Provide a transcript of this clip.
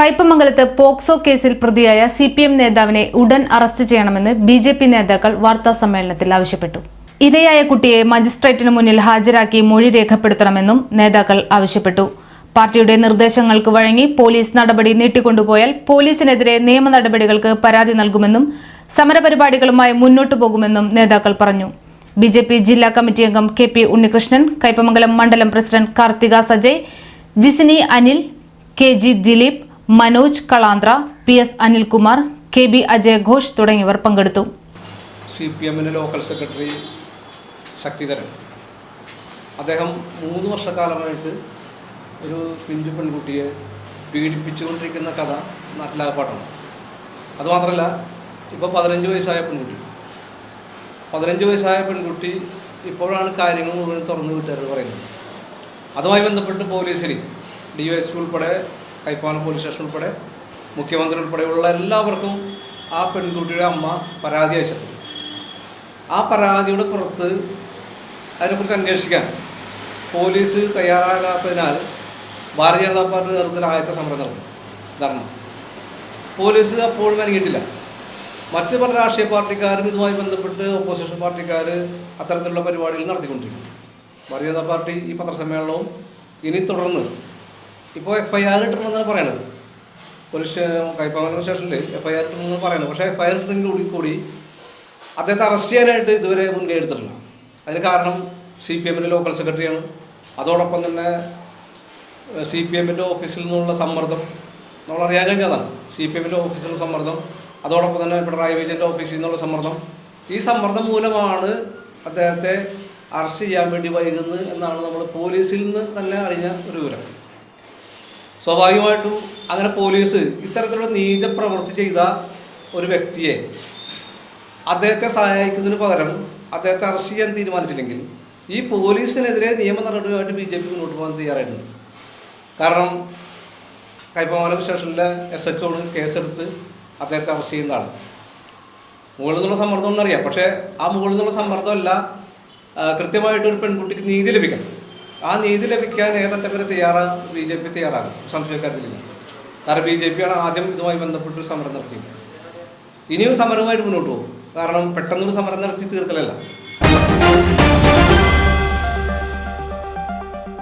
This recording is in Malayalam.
കയ്പമംഗലത്ത് പോക്സോ കേസിൽ പ്രതിയായ സി പി എം നേതാവിനെ ഉടൻ അറസ്റ്റ് ചെയ്യണമെന്ന് ബി ജെ പി നേതാക്കൾ വാർത്താ സമ്മേളനത്തിൽ ആവശ്യപ്പെട്ടു. ഇരയായ കുട്ടിയെ മജിസ്ട്രേറ്റിന് മുന്നിൽ ഹാജരാക്കി മൊഴി രേഖപ്പെടുത്തണമെന്നും നേതാക്കൾ ആവശ്യപ്പെട്ടു. പാർട്ടിയുടെ നിർദ്ദേശങ്ങൾക്ക് വഴങ്ങി പോലീസ് നടപടി നീട്ടിക്കൊണ്ടുപോയാൽ പോലീസിനെതിരെ നിയമ നടപടികൾക്ക് പരാതി നൽകുമെന്നും സമരപരിപാടികളുമായി മുന്നോട്ടു പോകുമെന്നും നേതാക്കൾ പറഞ്ഞു. ബി ജെ പി ജില്ലാ കമ്മിറ്റി അംഗം കെ പി ഉണ്ണികൃഷ്ണൻ കൈപ്പമംഗലം മണ്ഡലം president Karthika Sajay Jisini Anil K G Dileep Manoj Kalanthra P S Anilkumar K B Ajay Ghosh തുടങ്ങിയവർ പങ്കെടുത്തു. സി പി എമ്മിന്റെ ലോക്കൽ സെക്രട്ടറി ശക്തിധരൻ. അദ്ദേഹം മൂന്ന് വർഷക്കാലമായിട്ട് ഒരു പിഞ്ചു പെൺകുട്ടിയെ പീഡിപ്പിച്ചുകൊണ്ടിരിക്കുന്ന കഥ നാട്ടിലാകപ്പാട്ടാണ്. അതുമാത്രമല്ല ഇപ്പോൾ പതിനഞ്ച് വയസ്സായ പെൺകുട്ടി. പതിനഞ്ച് വയസ്സായ പെൺകുട്ടി ഇപ്പോഴാണ് കാര്യങ്ങൾ മുഴുവൻ തുറന്നു വീട്ടുകാർ പറയുന്നത്. അതുമായി ബന്ധപ്പെട്ട് പോലീസിൽ ഡി എസ് പി ഉൾപ്പെടെ കൈപ്പാനം പോലീസ് സ്റ്റേഷൻ ഉൾപ്പെടെ മുഖ്യമന്ത്രി ഉൾപ്പെടെയുള്ള എല്ലാവർക്കും ആ പെൺകുട്ടിയുടെ അമ്മ പരാതി അയച്ചിട്ടുണ്ട്. ആ പരാതിയുടെ പുറത്ത് അതിനെക്കുറിച്ച് അന്വേഷിക്കാൻ പോലീസ് തയ്യാറാകാത്തതിനാൽ ഭാരതീയ ജനതാ പാർട്ടി നേതൃത്വത്തിൽ ആദ്യത്തെ സമരം നടന്നു. ധർമ്മം. പോലീസ് അപ്പോഴും അനങ്ങിയിട്ടില്ല. മറ്റ് പല രാഷ്ട്രീയ പാർട്ടിക്കാരും ഇതുമായി ബന്ധപ്പെട്ട് ഓപ്പോസിഷൻ പാർട്ടിക്കാർ അത്തരത്തിലുള്ള പരിപാടികൾ നടത്തിക്കൊണ്ടിരിക്കുന്നു. ഭാരതീയ ജനതാ പാർട്ടി ഈ പത്രസമ്മേളനവും ഇനി തുടർന്ന് ഇപ്പോൾ എഫ് ഐ ആർ ഇട്ടിട്ടുണ്ടെന്നാണ് പറയണത്. പോലീസ് കൈപ്പാങ്ങൽ സ്റ്റേഷനിൽ എഫ് ഐ ആർ പറയുന്നത് പക്ഷേ എഫ് ഐ ആർ ഇട്ടിട്ടുണ്ടെങ്കിൽ കൂടി കൂടി അദ്ദേഹത്തെ അറസ്റ്റ് ചെയ്യാനായിട്ട് ഇതുവരെ മുൻകൈ എടുത്തിട്ടില്ല. അതിന് കാരണം സി പി എമ്മിന്റെ ലോക്കൽ സെക്രട്ടറിയാണ് അതോടൊപ്പം തന്നെ സി പി എമ്മിന്റെ ഓഫീസിൽ നിന്നുള്ള സമ്മർദ്ദം നമ്മൾ അറിയാൻ കഴിഞ്ഞതാണ് സി പി എമ്മിന്റെ ഓഫീസിൽ നിന്നുള്ള സമ്മർദ്ദം അതോടൊപ്പം തന്നെ പിണറായി വിജയന്റെ ഓഫീസിൽ നിന്നുള്ള സമ്മർദ്ദം. ഈ സമ്മർദ്ദം മൂലമാണ് അദ്ദേഹത്തെ അറസ്റ്റ് ചെയ്യാൻ വേണ്ടി വൈകുന്നത് എന്നാണ് നമ്മൾ പോലീസിൽ നിന്ന് തന്നെ അറിഞ്ഞ ഒരു വിവരം. സ്വാഭാവികമായിട്ടും അങ്ങനെ പോലീസ് ഇത്തരത്തിലുള്ള നീച പ്രവൃത്തി ചെയ്ത ഒരു വ്യക്തിയെ അദ്ദേഹത്തെ സഹായിക്കുന്നതിന് പകരം അദ്ദേഹത്തെ അറസ്റ്റ് ചെയ്യാൻ തീരുമാനിച്ചില്ലെങ്കിൽ ഈ പോലീസിനെതിരെ നിയമ നടപടിയുമായിട്ട് ബി ജെ പി മുന്നോട്ട് പോകാൻ തയ്യാറായിട്ടുണ്ട്. കാരണം കൈപ്പമാനം സ്റ്റേഷനിലെ എസ് എച്ച് ഒന്ന് കേസെടുത്ത് അദ്ദേഹത്തെ അറസ്റ്റ് ആൾ മുകളിൽ നിന്നുള്ള സമ്മർദ്ദം ഒന്നറിയാം പക്ഷേ ആ മുകളിൽ നിന്നുള്ള സമ്മർദ്ദമല്ല കൃത്യമായിട്ട് ഒരു പെൺകുട്ടിക്ക് നീതി ലഭിക്കണം. ആ നീതി ലഭിക്കാൻ ഏതറ്റം വരെ തയ്യാറാകും ബി ജെ പി തയ്യാറാകും സംശയക്കാര്യത്തിലില്ല കാരണം ബി ജെ പിയാണ് ആദ്യം ഇതുമായി ബന്ധപ്പെട്ട് സമരം നടത്തിയത് ഇനിയും സമരവുമായിട്ട് മുന്നോട്ട് പോകും. കാരണം പെട്ടെന്നൊരു സമരം നടത്തി തീർക്കലല്ല.